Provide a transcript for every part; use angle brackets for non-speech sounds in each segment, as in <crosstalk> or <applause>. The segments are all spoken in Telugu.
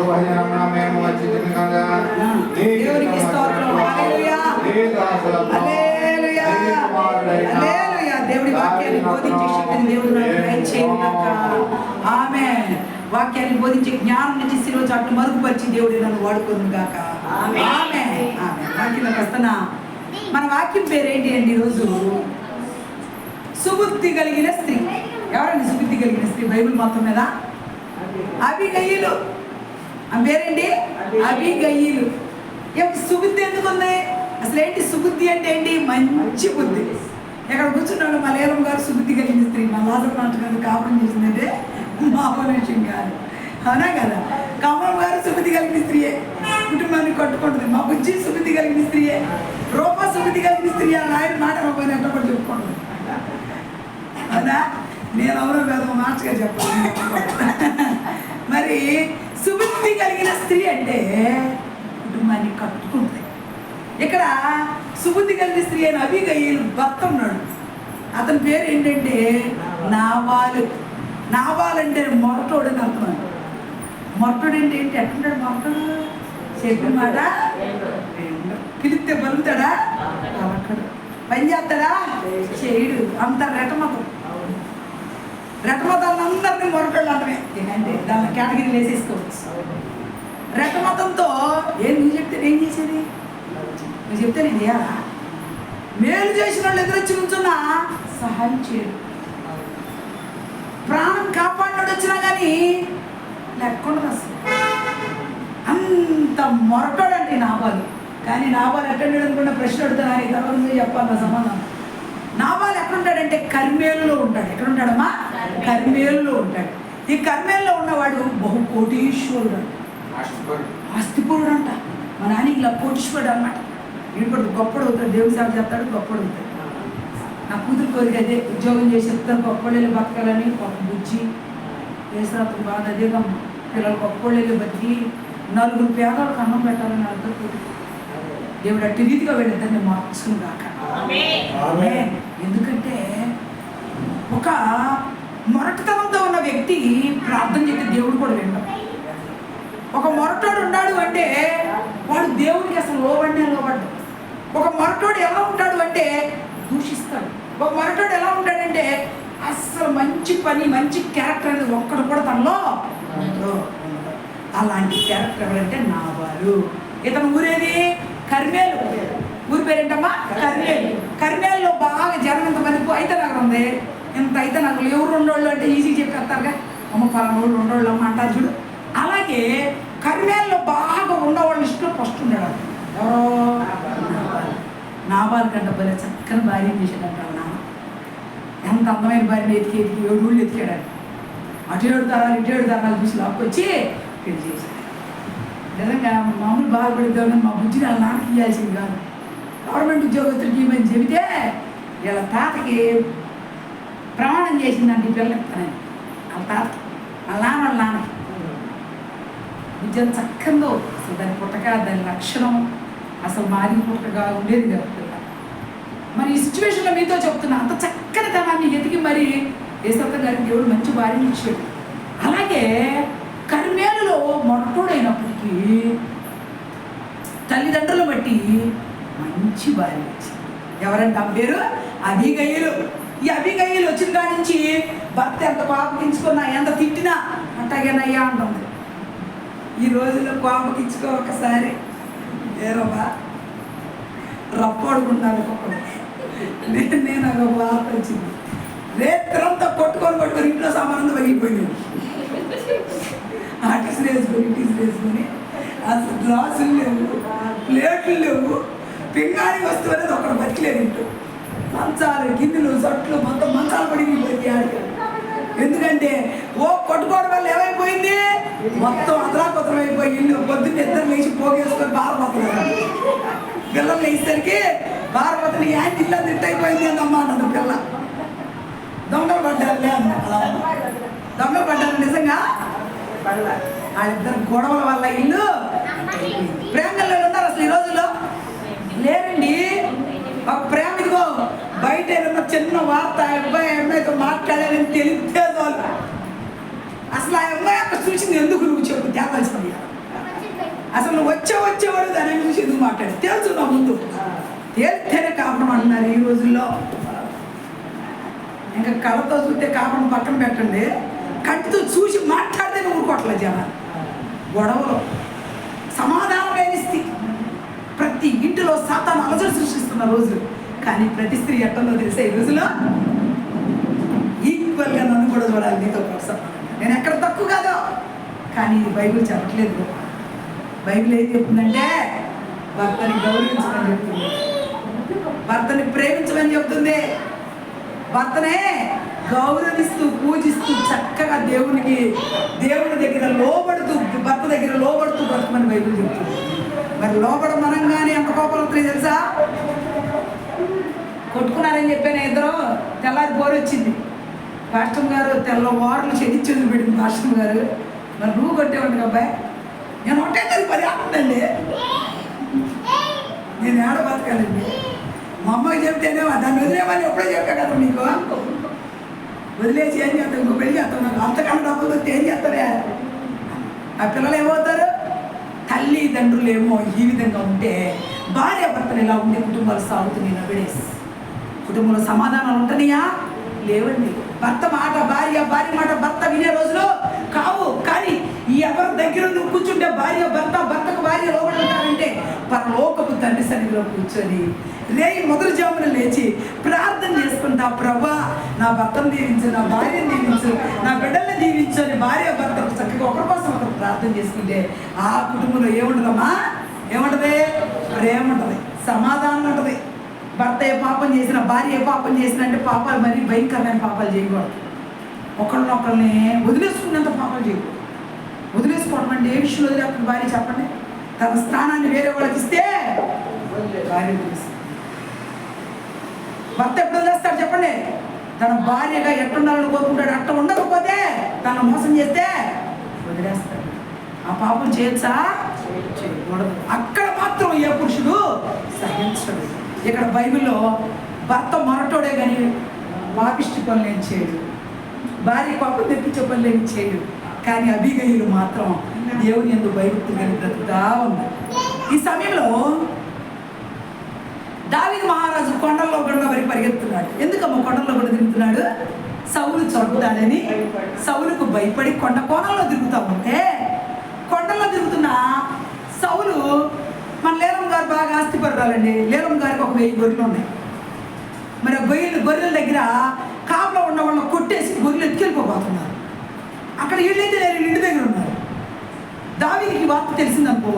శుభజనమున మేము వచ్చి తినగా నీ దేవునికి స్తోత్రం. హల్లెలూయా. నీ దాసులకు హల్లెలూయా. నీ కుమారుడైన హల్లెలూయా. దేవుడి వాక్యాన్ని బోధించే శక్తిని దేవుడు. ఆమేన్. వాక్యాన్ని బోధించే జ్ఞానం నుంచి శిలువ చాటును మరుగుపరిచి దేవుడు నన్ను వాడుకోను గాక. ఆమేన్. వాక్యంలోకి వస్తున్నా మన వాక్యం పేరేంటి అండి ఈరోజు సుబుద్ధి కలిగిన స్త్రీ ఎవరండి సుబుద్ధి కలిగిన స్త్రీ బైబిల్ మొత్తం మీద అభిగయ్యులు ఆమె పేరేంటి? అభిగయ్యులు సుబుద్ధి ఎందుకు ఉంది అసలు ఏంటి సుబుద్ధి అంటే ఏంటి? మంచి బుద్ధి. ఇక్కడ కూర్చున్నాడు మలయాళం గారు సుబుద్ధి కలిగిన స్త్రీ. మా లాజర్ నాటు కాపురం చేసిందంటే మామూలు విషయం కాదు. అవునా కదా? కమలం గారు సుబుద్ధి కలిగిన స్త్రీయే. కుటుంబాన్ని కట్టుకుంటుంది. మా బుజ్జి సుబుద్ధి కలిగిన స్త్రీయే. రూప సుబుద్ధి కలిగిన స్త్రీ అని ఆయన మాట రూపాయలు ఎట్ట కూడా చెప్పుకుంటుంది. అవునా? నేను ఎవరో కాదు మా మాస్టర్ గారు చెప్పాలి మరి సుబుద్ధి కలిగిన స్త్రీ అంటే కుటుంబాన్ని కట్టుకుంటుంది. ఇక్కడ సుబుద్ధి కలిగిన స్త్రీ అని అభిగయ్యలు భర్త ఉన్నాడు. అతని పేరు ఏంటంటే నావాలు. నావాలు అంటే మొరటోడు అని అర్థం మొరటోడు అంటే ఏంటి? ఎట్లుంటాడు మొరటోడు? చెప్పిన మాట పిలిస్తే బలుగుతాడా? పని చేస్తాడా? చేయడు. అంత రెటమతం రెటమతాన్ని అందరినీ మొరటోళ్ళు ఏంటంటే దాని కేటగిరీలు వేసేసుకోవచ్చు రెటమతంతో ఏం నువ్వు చెప్తే ఏం చేసేది? నువ్వు చెప్తే నేను చేయాలా? మేలు చేసిన వాళ్ళు ఎదురొచ్చి నుంచున్నా సహాయం చేయరు. ప్రాణం కాపాడినోడు వచ్చినా కానీ లేకుండా అసలు. అంత మొరటోడండి నాబాలు కానీ నాబాలు ఎక్కడ అనుకున్న ప్రశ్న అడుగుతాను ఆయన తర్వాత చెప్పాలి నా సమాధానం నాబాలు ఎక్కడుంటాడంటే కర్మేలులో ఉంటాడు. ఎక్కడ ఉంటాడమ్మా కర్మేలులో ఉంటాడు. ఈ కర్మేలులో ఉన్నవాడు బహు కోటీశ్వరుడు. ఆస్తిపరుడు అంట మా నాన్న ఇలా కోటీశ్వరుడు అనమాట వీడు గొప్పడు అవుతాడు దేవుని సేవ చేస్తాడు గొప్పడు అవుతాడు. నా కూతురు కోరిక అదే ఉద్యోగం చేసి చెప్తారు గొప్పళ్ళు బతకాలని ఒక బుజ్జి. వేసాత్రం బాగా అదేగా పిల్లలు గొప్పళ్ళు బతికి నలుగురు పేదలకు అన్నం పెట్టాలని అర్థం కోరిక దేవుడు అట్టి రీతిగా వెళ్ళిద్దని మార్చుకుని ఆమేన్. ఎందుకంటే ఒక మొరటతనంతో ఉన్న వ్యక్తి ప్రార్థన చేస్తే దేవుడు కూడా వింటాం ఒక మొరటోడు ఉన్నాడు అంటే వాడు దేవుడికి అసలు లోబడినే లోబడ్డు. ఒక మొరటోడు ఎలా ఉంటాడు అంటే దూషిస్తాడు. ఒక మొరటోడు ఎలా ఉంటాడంటే అసలు మంచి పని మంచి క్యారెక్టర్ అనేది ఒక్కడు కూడా తనలో అలాంటి క్యారెక్టర్ ఎవరంటే నావారు ఇతను ఊరేది కర్మేలు. ఊరి పేరేంటమ్మా? కర్మేలు. కర్మేలులో బాగా జనం ఇంతమంది అయితే నగరం ఉంది. ఇంత అయితే నాకు ఎవరు రెండోళ్ళు అంటే ఈజీ చెప్పేస్తారుగా. అమ్మ పలానోళ్ళు రెండోళ్ళు అమ్మ అంటారు చూడు. అలాగే కర్మేల్లో బాగా ఉన్నవాళ్ళ లిస్టులో ఫస్ట్ ఉన్నాడు ఎవరో? నాబాల్ కంట భలే చక్కని భార్య చేశాడంట నా నాన్న. ఎంత అందమైన భార్యని ఎతికి ఎతికి ఏడు ఊళ్ళు ఎతికాడు అటు ఏడు తరాలు ఇటు ఏడు తరాలు చూసి లాక్కొచ్చి పెళ్ళి చేశాడు. నిజంగా మామూలు బాధపడిద్దామని మా బుజ్జిని వాళ్ళ నాన్నకి ఇవ్వాల్సింది కాదు. గవర్నమెంట్ ఉద్యోగస్తులకి ఇవ్వమని చెబితే వీళ్ళ తాతకి ప్రమాణం చేసిందండి ఈ పిల్లకి తనని వాళ్ళ తాతకి వాళ్ళ నాన్న వాళ్ళ విద్య చక్కందో అసలు దాని పుట్టక దాని లక్షణం అసలు మాది పుట్టగా ఉండేది కదా పిల్ల. మరి ఈ సిచ్యువేషన్లో మీతో చెప్తున్నా అంత చక్కని తనాన్ని ఎతికి మరి ఏసత్త గారికి దేవుడు మంచి భార్యను ఇచ్చాడు. అలాగే కర్మేలులో మొట్టోడైనప్పటికీ తల్లిదండ్రులు బట్టి మంచి భార్య ఇచ్చింది ఎవరంటే? ఆ పేరు? ఈ అభిగయ్యలు వచ్చిన కాడి నుంచి భర్త ఎంత పాపకించుకున్నా ఎంత తిట్టినా అంటాగేనయ్యా అంటుంది. ఈ రోజుల్లో కోపకించుకో ఒకసారి ఏరోబా రప్పడుకున్నాను ఒక్కొక్కడు నేను నేను ఒక వార్త వచ్చింది. రేత్రంతా కొట్టుకొని కొట్టుకొని ఇంట్లో సామానంతా పగిలిపోయింది. ఆర్టిస్ట్ వేసుకొని టీస్ వేసుకొని అసలు గ్లాసులు లేవు ప్లేట్లు లేవు. పింగాణి వస్తువు అనేది ఒకటి బతికలేదు ఇంట్లో. మంచాలు గిన్నెలు సట్లు మొత్తం మంచాలు పడిపోయింది ఆడికి. ఎందుకంటే ఓ కొట్టుకోవడం వల్ల ఏమైపోయింది? మొత్తం అదరాపత్రం అయిపోయి ఇల్లు పొద్దున్న ఇద్దరు లేచి పోగేసుకొని బాధపడుతున్నారు పిల్లలు లేచేసరికి బాధపడుతున్న యాంటీ ఇల్లు తిట్టు అయిపోయింది అని అమ్మ అన్నది పిల్ల. దొంగలు పడ్డారులే అన్న దొంగలు పడ్డారు నిజంగా? వాళ్ళిద్దరు గొడవల వల్ల ఇల్లు ప్రేమ ఉన్నారు అసలు ఈ రోజుల్లో? లేరండి. ఒక ప్రేమ ఇదిగో బయట ఏదన్నా చిన్న వార్త ఆ అబ్బాయి ఆ అమ్మాయితో మాట్లాడాలని తెలిస్తే అసలు ఆ అమ్మాయి అక్కడ చూసింది ఎందుకు నువ్వు చెప్పు ఏమవలసిన అసలు నువ్వు వచ్చే వచ్చేవాడు దాని గురించి ఎందుకు మాట్లాడు తెలుసు నా ముందు. తేలితేనే కాపురం అంటున్నారు ఈ రోజుల్లో. ఇంకా కళ్ళతో చూస్తే కాపురం పక్కన పెట్టండి. కంటితో చూసి మాట్లాడితే ఊరుకోవట్లేదు జనాలు. గొడవలు. సమాధానం లేని స్థితి. ప్రతి ఇంటిలో సాతాను అలజడి సృష్టిస్తున్న రోజులు. కానీ ప్రతి స్త్రీ ఎట్టంలో తెలిసే ఈ రోజులో ఈక్వల్గా నన్ను కూడా చూడాలి నీతో కోసం నేను ఎక్కడ తక్కువ కాదు. కానీ ఇది బైబిల్ చెప్పట్లేదు. బైబిల్ ఏం చెప్తుందంటే భర్తని గౌరవించమని చెప్తుంది. భర్తని ప్రేమించమని చెప్తుంది. భర్తనే గౌరవిస్తూ పూజిస్తూ చక్కగా దేవునికి దేవుని దగ్గర లోబడుతూ భర్త దగ్గర లోబడుతూ బ్రతకమని బైబిల్ చెప్తుంది. మరి లోబడమనంగానే ఎంత కోపం వస్తుంది తెలుసా? కొట్టుకున్నారని చెప్పాను ఇద్దరు తెల్లారి బోరు వచ్చింది. కష్టం గారు తెల్ల తెల్లవారులు చెడిచ్చి వదిలిపెట్టింది కష్టం గారు. మరి నువ్వు కొట్టేవాడు అబ్బాయి? నేను ఒకటే తల్లి పది ఆడుతుందండి. నేను ఏడ బతకాలండి? మా అమ్మకి చెప్తేనే దాన్ని వదిలేమని ఎప్పుడో చెప్పా కదా నీకు వదిలేసి ఏం చేస్తావు? ఇంకో పెళ్ళి చేస్తావు నాకు. అంతకన్నా డబ్బులు వస్తే ఏం చేస్తారే ఆ పిల్లలు ఏమవుతారు? తల్లిదండ్రులు ఏమో ఈ విధంగా ఉంటే భార్య భర్తలు ఇలా ఉండే కుటుంబాలు సాగుతున్నాయి నవిడేస్ కుటుంబంలో సమాధానాలు ఉంటున్నాయా లేవండి. భర్త మాట భార్య భార్య మాట భర్త వినే రోజులు కావు. కానీ ఎవరి దగ్గర నువ్వు కూర్చుంటే భార్య భర్త భర్తకు భార్య లోపడుతారంటే పరలోకపు తండ్రి సన్నిధిలో కూర్చొని రే మొదటి జామున లేచి ప్రార్థన చేసుకుంటా ప్రభా నా భర్తను దీవించు నా భార్యను దీవించు నా బిడ్డల్ని దీవించు అని భార్య భర్తకు చక్కగా ఒకరి కోసం ఒకరు ప్రార్థన చేసుకుంటే ఆ కుటుంబంలో ఏముండదమ్మా? ఏముంటది? ప్రేమ ఉంటుంది. సమాధానం ఉంటుంది. భర్త ఏ పాపం చేసిన భార్య ఏ పాపం చేసిన అంటే పాపాలు మరీ భయంకరమైన పాపాలు చేయకూడదు. ఒకళ్ళనొకళ్ళని వదిలేసుకున్నంత పాపాలు చేయకూడదు. వదిలేసుకోవడం అంటే ఏ విషయంలో వదిలేస్తుంది భార్య చెప్పండి? తన స్థానాన్ని వేరే వాళ్ళకి ఇస్తే భార్య భర్త ఎప్పుడు వదిలేస్తాడు చెప్పండి? తన భార్యగా ఎట్టుండాలని కోరుకుంటాడు? అట్ట ఉండకపోతే తను మోసం చేస్తే వదిలేస్తాడు. ఆ పాపం చేయొచ్చా? చేయకూడదు. అక్కడ మాత్రం ఏ పురుషుడు సహించడు. ఇక్కడ బైబిల్లో భర్త మొరటోడే కానీ పాపిష్టి పనులు ఏం చేయడు. భార్య పాపం తెప్పించే పనులు ఏం చేయడు. కానీ అభిగయులు మాత్రం దేవుని ఎందుకు భయభక్తులు కలిగి బ్రతుకుతా ఉంది ఈ సమయంలో దావిది మహారాజు కొండల్లో కూడా మరి పరిగెత్తున్నాడు ఎందుకమ్మ కొండల్లో కూడా తిరుగుతున్నాడు? సౌలు చదువుతాడని సౌలుకు భయపడి కొండ కోణంలో తిరుగుతా ఉంటే కొండల్లో తిరుగుతున్న సౌలు ఆస్తిపరురాలండి. లేలం గారికి ఒక వెయ్యి గొర్రెలు ఉన్నాయి. మరి ఆ గొయ్యలు గొర్రెల దగ్గర కాపులో ఉన్న వాళ్ళని కొట్టేసి గొర్రెలు ఎత్తుకెళ్ళిపోతున్నారు అక్కడ వీళ్ళైతే నేను ఇంటి దగ్గర ఉన్నారు. దావీదికి వార్త తెలిసిందనుకో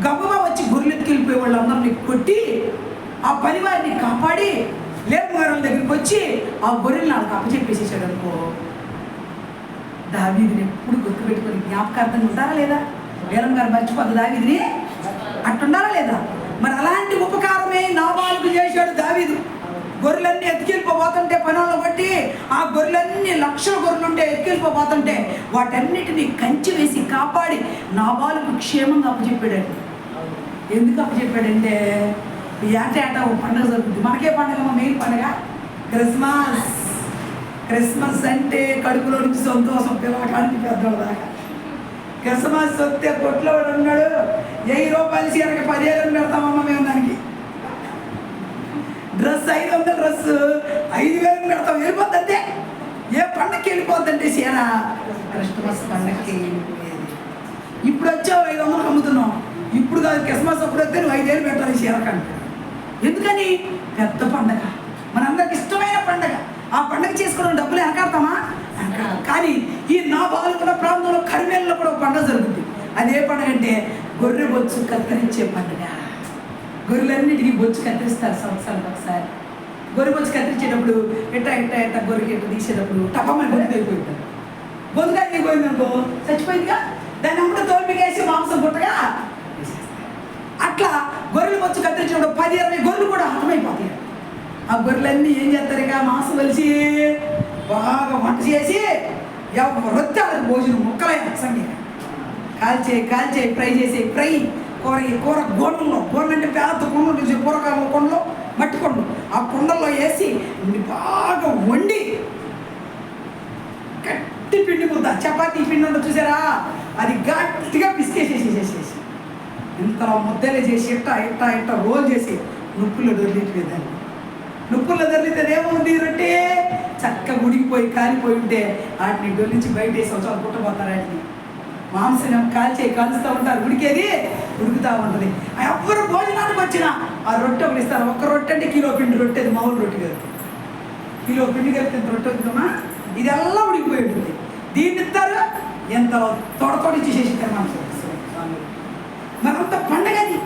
గబగబా వచ్చి గొర్రెలు ఎత్తుకెళ్ళిపోయే వాళ్ళందరినీ కొట్టి ఆ పని వారిని కాపాడి లేపగారం దగ్గరికి వచ్చి ఆ గొర్రెలు నాకు అప్పచెప్పేసేసాడు అనుకో దావీదిని ఎప్పుడు గుర్తుపెట్టుకొని జ్ఞాపకార్థంగా ఉంటారా లేదా? లేలం గారు మర్చిపోద్దు దావీదిని అట్టుండాలా లేదా? మరి అలాంటి ఉపకారమే నాబాలకు చేశాడు దావీదు. గొర్రెలన్నీ ఎత్తుకెళ్ళిపోతుంటే పనులను బట్టి ఆ గొర్రెలన్నీ లక్షల గొర్రెలుంటే ఎత్తుకెళ్ళిపోతుంటే వాటన్నిటిని కంచి వేసి కాపాడి నాబాలకు క్షేమంగా అప్పచెప్పాడండి. ఎందుకు అప్పచెప్పాడంటే ఏట ఒక పండుగ జరుగుతుంది. మనకే పండుగ మెయిన్ పండుగ. క్రిస్మస్. క్రిస్మస్ అంటే కడుపులో నుంచి సంతోషం పిల్లకానికి పెద్దవాళ్ళ దాకా. క్రిస్మస్ వస్తే కొట్లో వాడు ఉన్నాడు వెయ్యి రూపాయలు చీరకి పదివేలు పెడతామమ్మ మేము దానికి. డ్రెస్ ఐదు వందల డ్రెస్ ఐదు వేలు పెడతాం వెళ్ళిపోద్దంటే ఏ పండగకి వెళ్ళిపోద్దంటే చీర క్రిస్మస్ పండగకి వెళ్ళిపోయేది. ఇప్పుడు వచ్చావు ఐదు వందలు అమ్ముతున్నాం ఇప్పుడు కాదు క్రిస్మస్ అప్పుడు వస్తే నువ్వు ఐదేళ్ళు పెట్టాలి చీరకంటే ఎందుకని? పెద్ద పండగ. మనందరికి ఇష్టమైన పండగ. ఆ పండగ చేసుకోవడం డబ్బులు వెనకాడతామా? కానీ ఈ నా బాలుకున్న ప్రాంతంలో కరివేలలో కూడా పండగ జరుగుతుంది. ఏ పండగ అంటే గొర్రె బొచ్చు కత్తిరించే పండుగ. గొర్రెలన్నిటికీ బొచ్చు కత్తిరిస్తారు సంవత్సరానికి ఒకసారి. గొర్రె బొచ్చు కత్తిరించేటప్పుడు ఎట్ట ఎట్ట ఎట్ట గొర్రెకి ఎట్ట తీసేటప్పుడు టపమని గొర్రె అయిపోయింటారు గొంతుగా అయిపోయిందనుకో చచ్చిపోయిందిగా? దాన్ని అమ్ముడు తోలిపికేసి మాంసం పుట్టగా అట్లా గొర్రెలు బొచ్చు కత్తిరించినప్పుడు పది ఇరవై గొర్రెలు కూడా హతమైపోతాయి. ఆ గొర్రెలన్నీ ఏం చేస్తారు ఇక మాంసం కలిసి బాగా వంట చేసి వృత్తాలకు భోజనం ముక్కలై సంగి. కాల్చే కాల్చే ఫ్రై చేసే ఫ్రై కూర కూర గోడల్లో గోడలు అంటే పెద్ద కొండలు చూసి కూరగాయల కొండలు మట్టి కొండలు. ఆ కొండల్లో వేసి బాగా వండి గట్టి పిండి ముద్ద. చపాతీ పిండి ఉండదు చూసారా? అది గట్టిగా ఇంతలో ముద్దలు చేసి ఇట్ట ఇట్ట ఇట్ట రోల్ చేసి నుప్పులు దొరికిపోయేదాన్ని. నుప్పుల్లో దొరికితే ఏముంది రొట్టె? చక్క మునిగిపోయి కాలిపోయి ఉంటే వాటిని డొల్లించి బయట వేసి వచ్చి పుట్టబోతారు వాటిని. మాంసం కాల్చే కాల్చుతూ ఉంటారు. ఉడికేది? ఉడుకుతూ ఉంటుంది. ఎవరు భోజనానికి వచ్చినా ఆ రొట్టె ఒకటి ఇస్తారు. ఒక్క రొట్టె అంటే కిలో పిండి రొట్టె అది మామూలు రొట్టె కాదు. కిలో పిండి కలిపితే రొట్టె అవుతుందమ్మా? ఇది ఉడికిపోయి ఉంటుంది. దీన్ని ఇస్తారు. ఎంత తొడ తొడిచి మాంసం. మరంత పండగది.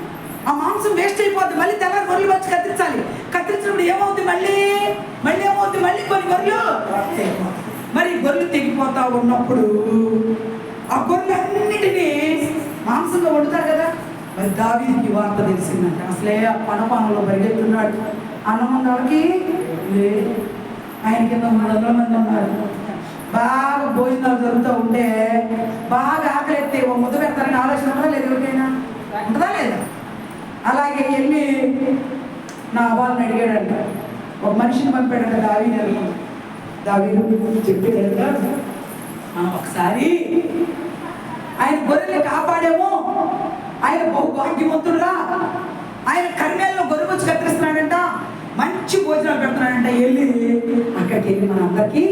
ఆ మాంసం వేస్ట్ అయిపోద్ది. మళ్ళీ తెల్లారి గొర్రెలు వచ్చి కత్తిరించాలి. కత్తిరించినప్పుడు ఏమవుతుంది మళ్ళీ? గొర్రెలు మరి గొర్రెలు తెగిపోతా ఉన్నప్పుడు ఆ గొర్రెలన్నిటినీ మాంసంగా వండుతారు కదా? మరి దావీదికి వార్త తెలిసిందంట. అసలే ఆ పనపానంలో పరిగెత్తున్నాడు. అన్నం లేదు ఆయన కింద మూడు వందల మంది ఉన్నారు. బాగా భోజనాలు జరుగుతూ ఉంటే బాగా ఆకలి ఎత్తే ఓ ముద్ద పెడతారని ఆలోచన ఉంటుందా లేదు ఎవరికైనా? ఉంటుందా లేదా? అలాగే వెళ్ళి నా వాళ్ళని అడిగాడంట. ఒక మనిషిని పంపాడంట దావీ దావీ చెప్పాడంట మనం ఒకసారి ఆయన గొర్రెల్ని కాపాడేమో. ఆయన బహు భాగ్యవంతుడురా ఆయన కన్యల్లో గొర్రె వచ్చి కత్తిరిస్తున్నాడంట. మంచి భోజనాలు పెడుతున్నాడంట. వెళ్ళి అక్కడికి వెళ్ళి మన అందరికీ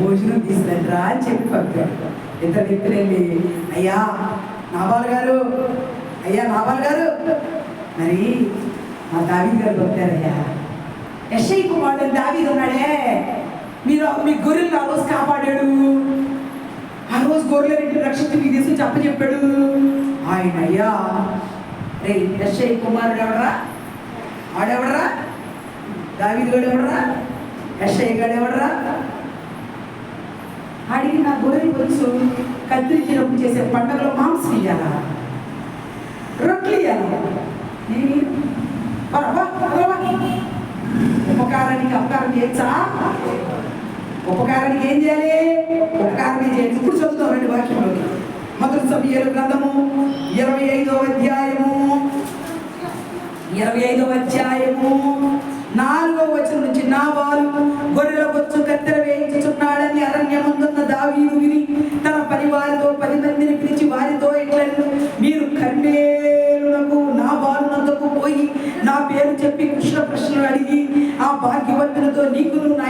భోజనం తీసుకురండిరా అని చెప్పి పంపాడు. ఇద్దరు వ్యక్తులు వెళ్ళి అయ్యా నాబాల్ గారు. అయ్యా నాబాల్ గారు. మరి మా దావీ గారు పంపారయ్యా. యశై కుమారుడు దావీ ఉన్నాడే. మీరు మీ గొర్రెలను ఆ రోజు కాపాడాడు. ఆ రోజు గొర్రెలన్నింటిని రక్షించి మీ దేశం చెప్పచెప్పాడు ఆయన అయ్యా రే యశై కుమారుడు ఎవడరా? ఆడెవడరా? దావిద్ గడు ఎవడరా? యశై గడు ఎవడరా? అడిగి నా గొర్రెలు వచ్చు కత్తిరించినప్పుడు చేసే పండుగలో మాంసం ఇయ్యాలా? రొట్లు ఇయ్యాలా? ఉపకారానికి అపకారం చేయొచ్చా ఉపకారానికి ఏం చేయాలి? ఉపకారమే చేయాలి ఇప్పుడు చదువుతాం రెండు వాక్యంలోకి మొదటి సభ్యుల గ్రంథము ఇరవై ఐదో అధ్యాయము. ఇరవై ఐదో అధ్యాయము. నాలుగో వచనం నుంచి నా వారు గొర్రెల బొచ్చు కత్తెర వేయించుచున్నాడని అరణ్యమందున్న దావీదు విని తన పని వారితో పది మందిని పిలిచి వారితో ఇట్లా మీరు కన్నేరులకు నా వారునందుకు పోయి నా పేరు చెప్పి కృష్ణ ప్రశ్నలు అడిగి ఆ భాగ్యవంతులతో నీకును నా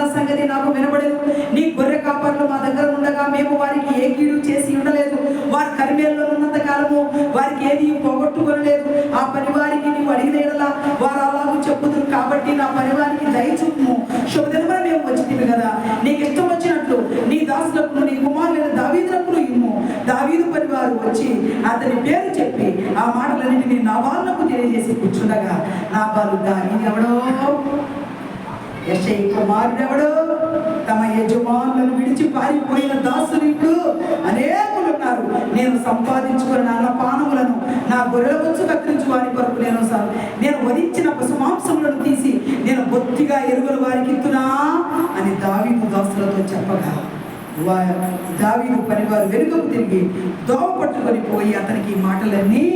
వారు సంగతి నాకు వినబడదు. నీ గొర్రె కాపర్లు మా దగ్గర ఉండగా మేము వారికి ఏ కీడు చేసి ఉండలేదు. వారి కరిమేల్లో ఉన్నంత కాలము వారికి ఏది పోగొట్టుకోలేదు ఆ పని వారికి నీవు అడిగిన ఎడల వారు అలాగూ చెప్పుదురు కాబట్టి నా పని వారికి దయచూపుము శుభదినమున మేము వచ్చింది కదా. నీకు ఇష్టం వచ్చినట్లు నీ దాసులకు నీ కుమారులైన దావీదులకు ఇమ్ము. దావీదు పని వారు వచ్చి అతని పేరు చెప్పి ఆ మాటలన్నింటినీ నా వాళ్ళకు తెలియజేసి కూర్చుండగా నా వాళ్ళు దాని ఎవడో యశై కుమారుడెవడు తమ యజమానులను విడిచి పారిపోయిన దాసులు ఇప్పుడు అనేకులు ఉన్నారు నేను సంపాదించుకున్న నా పానములను నా గొర్రెల వచ్చు కత్తిరించు వారి కొరకు నేను నేను వధించిన పశుమాంసములను తీసి నేను బొత్తిగా ఎరువుల వారికి ఇస్తున్నా అని దావీదు దాసులతో చెప్పగా వా- దావీదు పనివారు వెనుకకు తిరిగి దోవ పట్టుకొని పోయి అతనికి మాటలన్నీ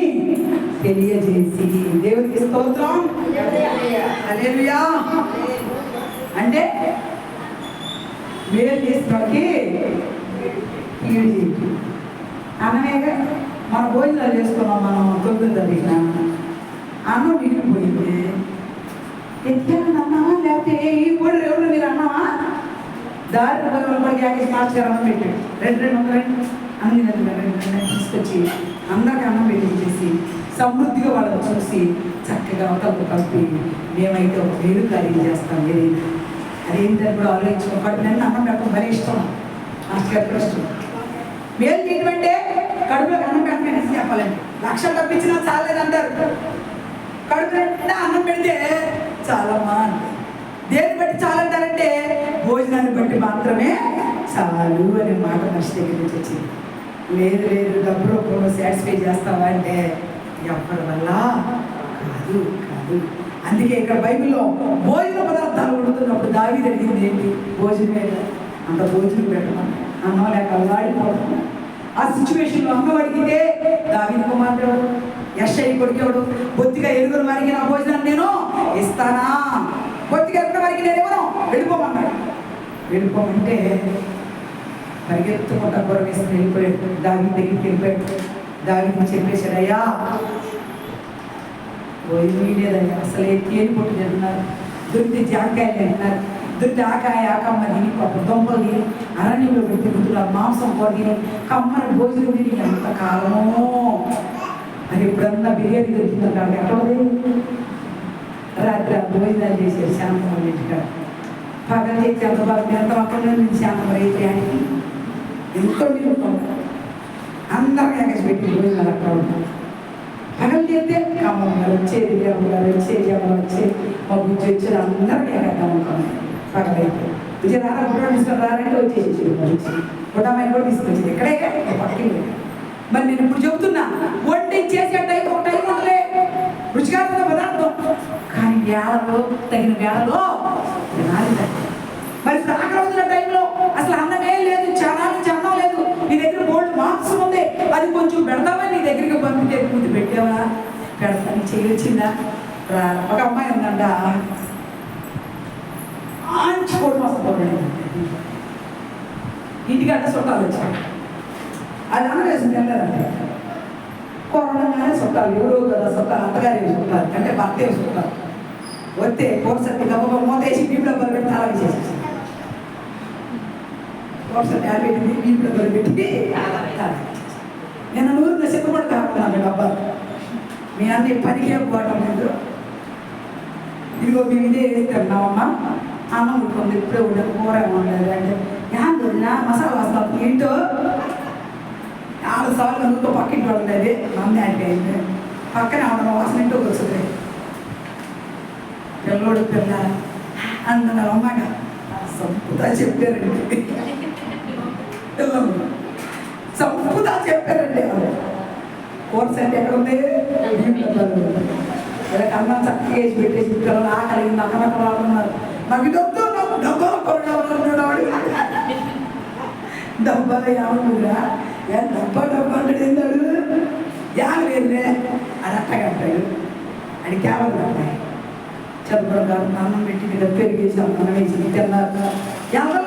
తెలియజేసి దేవునికి స్తోత్రం. అంటే వేరు చేసినోడికి కీడు అన్నమేగా మన భోజనాలు చేసుకున్నాం మనం తొమ్మిది తరగతిన అన్నం. మిగిలిపోయింది. ఎత్తాను అన్నావా లేకపోతే ఈ కూడా ఎవరు మీరు అన్నావా దారి కూడా యాకేసి మాస్టర్ అన్నం పెట్టాడు రెండు రెండు వందలు రెండు. అన్ని రెండు రెండు తీసుకొచ్చి అందరికీ అన్నం పెట్టించేసి సమృద్ధిగా వాళ్ళని చూసి చక్కగా ఒకరికి కలిపి మేమైతే ఒక వేరు కార్యం చేస్తాం. మీరు అదేంటని కూడా ఆలోచించుకోబట్టి నన్ను అన్నం పెట్టడం భలే ఇష్టం. మాస్టర్ గారు ఇష్టం. మేలు తినమంటే కడుపులో అన్నం పెట్టమని చెప్పాలండి. లక్షలు తప్పించినా చాలేదంటారు కడుపు నిండా అన్నం పెడితే చాలమ్మా అంటారు. దేన్ని బట్టి చాలంటారంటే భోజనాన్ని బట్టి మాత్రమే చాలు అనే మాట మనిషి దగ్గర నుంచి వచ్చింది. లేదు లేదు డబ్బు రూపంలో సాటిస్ఫై చేస్తావా అంటే ఎవరి వల్ల కాదు కాదు. అందుకే ఇక్కడ బైబిల్లో భోజన పదార్థాలు వండుతున్నప్పుడు దావి అడిగింది ఏంటి? భోజనమే అంత భోజనం పెట్టడం అన్నం లేక అల్లాడిపోవడం ఆ సిచ్యువేషన్లో అమ్మ అడిగితే దావి కుమారుడు ఎవడు యశై బొత్తిగా ఎరుగురు మరిగి నా భోజనం నేను ఇస్తానా? బొత్తిగా ఎరుగురు మరిగి నేను ఇవ్వను వెళ్ళిపోమన్నాడు. వెళ్ళిపోమంటే పరిగెత్తుకుంటా కూర వేసుకుని వెళ్ళిపోయాడు. దావి దగ్గరికి వెళ్ళిపోయాడు. దావి చెప్పేశాడు అయ్యా పోయి లేదయ్యా అసలు తేని పొట్టు తింటున్నారు. దుర్తి జాంకాయలు తింటున్నారు. దుర్తి ఆకాయ ఆకమ్మ తిని ఒక దొంపలు తిని అరణ్యంలో పెట్టి తింటున్నారు మాంసం కూర కమ్మని భోజనం తిని ఎంత కాలమో అది ఎప్పుడన్నా బిర్యానీ దొరుకుతుందంటే కాబట్టి ఎక్కడది రాత్రి భోజనాలు చేశారు శాంతమ్మ ఇంటికాడ. పగలు చేసి అంత బాగా ఎంత అక్కడ నుంచి శాంతమ్మ అయితే ఎంతో నిలుపుకుంటారు అందరికీ ఎగసి పెట్టి భోజనాలు అక్కడ ఉంటారు పగలు చేస్తే ఖమ్మం వచ్చేది దేవం వచ్చేది ఎవరు వచ్చేది మా బుజ్జి వచ్చేది అందరికీ ఎగద్దాం అనుకున్నాం పగలైతే విజయనారా గుడ్డ తీసుకొని రారంటే వచ్చేసి గుడ్డమ్మాయి కూడా తీసుకొచ్చింది ఇక్కడే పక్కకి మరి నేను ఇప్పుడు చెబుతున్నా వండి చేసే టైం ఒక టైం ఉండలే రుచికరమైన పదార్థం. కానీ వేళలో తగిన వేళలో మరి ఇప్పుడు ఆకలి టైంలో అసలు అన్నమే లేదు చాలా నుంచి అన్నం లేదు నీ దగ్గర బోల్డ్ మాంసం ఉంది అది కొంచెం పెడతావా? నీ దగ్గరికి పంపితే పూర్తి పెట్టావా? పెడతాను. చేయొచ్చిందా రా. ఒక అమ్మాయి ఉందంట. ఆంచి కోడి మాసం పోరండి ఇంటికంటే చుట్టాలు వచ్చారు అది అన్నవేసింది వెళ్ళారంట. కొరడంగానే చుట్టాలు ఎవరో కదా చుట్టాలు అత్తగారి చుట్టాలు అంటే భర్త చుట్టాలు వస్తే కోర్సెట్ గబగబ మూతేసి బీబీలో బలిపెట్టి తాళం చేసేసి కోర్సెట్ యాభై బీపులో బీబీలో బలిపెట్టి తాళం నేను నూరున సిద్ధపడి కాకున్నాను డబ్బా. మీ అన్ని పనికే పోవటం లేదు. ఇదిగో మేము ఇదే వేస్తున్నామమ్మా అన్నం ఉంటుంది ఇప్పుడే ఉండదు కూర ఉండదు అంటే యాందు మసాలా వాసన ఏంటో? ఆరు సార్లు అందుతో పక్కింటి ఉండేది. మంది అంటే పక్కన ఆవిడ వాసన ఇంటో వచ్చింది. పిల్లోడు పిల్ల. అందరు అమ్మగా. సంపుతా చెప్పారండి. <laughs> పిల్లలు సంపుతా చెప్పారండి. కోర్స్ అంటే ఎక్కడ ఉంది? ఇలా అన్నం చక్కగా వేసి పెట్టేసి పిల్లలు ఆకలి అన్నమాట వాళ్ళు ఉన్నారు నాకు ఇది వద్దు నాకు డబ్బాలు కొరడాడు డబ్బాలు ఏమన్నా ఏ డబ్బా డబ్బా అంటే ఏందాడు యాగలేదులే అని అట్టగంటాడు అని కేవలం అబ్బాయి చదువుకోవడం అన్నం పెట్టి పెరిగేసి అన్నం వేసి తిన్నారు ఎవరు